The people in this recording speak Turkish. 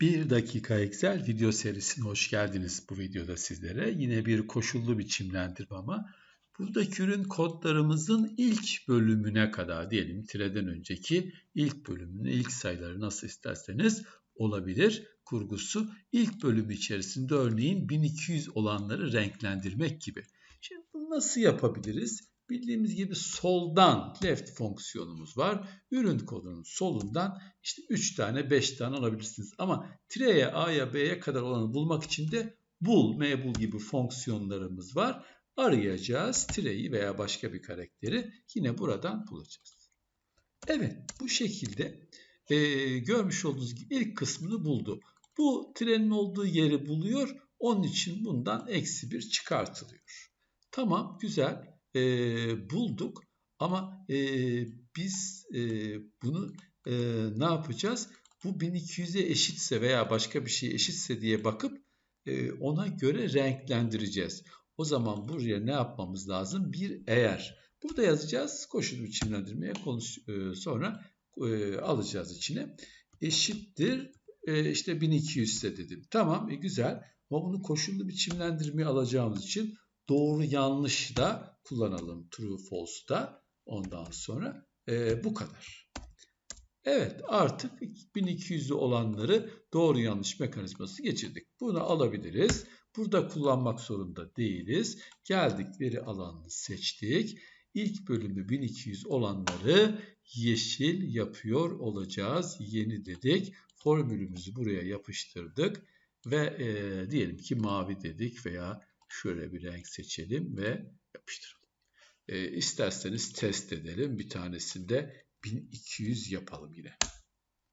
1 dakika Excel video serisine hoş geldiniz bu videoda sizlere. Yine bir koşullu biçimlendirme ama buradaki ürün kodlarımızın ilk bölümüne kadar diyelim tireden önceki ilk bölümünün ilk sayıları nasıl isterseniz olabilir kurgusu. ilk bölüm içerisinde örneğin 1200 olanları renklendirmek gibi. Şimdi bunu nasıl yapabiliriz? Bildiğimiz gibi soldan left fonksiyonumuz var. Ürün kodunun solundan işte 3 tane 5 tane alabilirsiniz. Ama tireye A'ya B'ye kadar olanı bulmak için de bul, mebul gibi fonksiyonlarımız var. Arayacağız tireyi veya başka bir karakteri yine buradan bulacağız. Evet bu şekilde e, görmüş olduğunuz gibi ilk kısmını buldu. Bu trenin olduğu yeri buluyor. Onun için bundan eksi bir çıkartılıyor. Tamam güzel e, bulduk ama e, biz e, bunu e, ne yapacağız? Bu 1200'e eşitse veya başka bir şey eşitse diye bakıp e, ona göre renklendireceğiz. O zaman buraya ne yapmamız lazım? Bir eğer. Burada yazacağız. Koşul biçimlendirmeye konuş, e, sonra e, alacağız içine. Eşittir e, işte 1200 ise dedim. Tamam e, güzel. Ama bunu koşullu biçimlendirmeye alacağımız için doğru yanlış da kullanalım. True false da ondan sonra e, bu kadar. Evet artık 1200'lü olanları doğru yanlış mekanizması geçirdik. Bunu alabiliriz. Burada kullanmak zorunda değiliz. Geldik veri alanını seçtik. İlk bölümü 1200 olanları yeşil yapıyor olacağız. Yeni dedik. Formülümüzü buraya yapıştırdık. Ve e, diyelim ki mavi dedik veya Şöyle bir renk seçelim ve yapıştıralım. E, isterseniz test edelim. Bir tanesinde 1200 yapalım yine.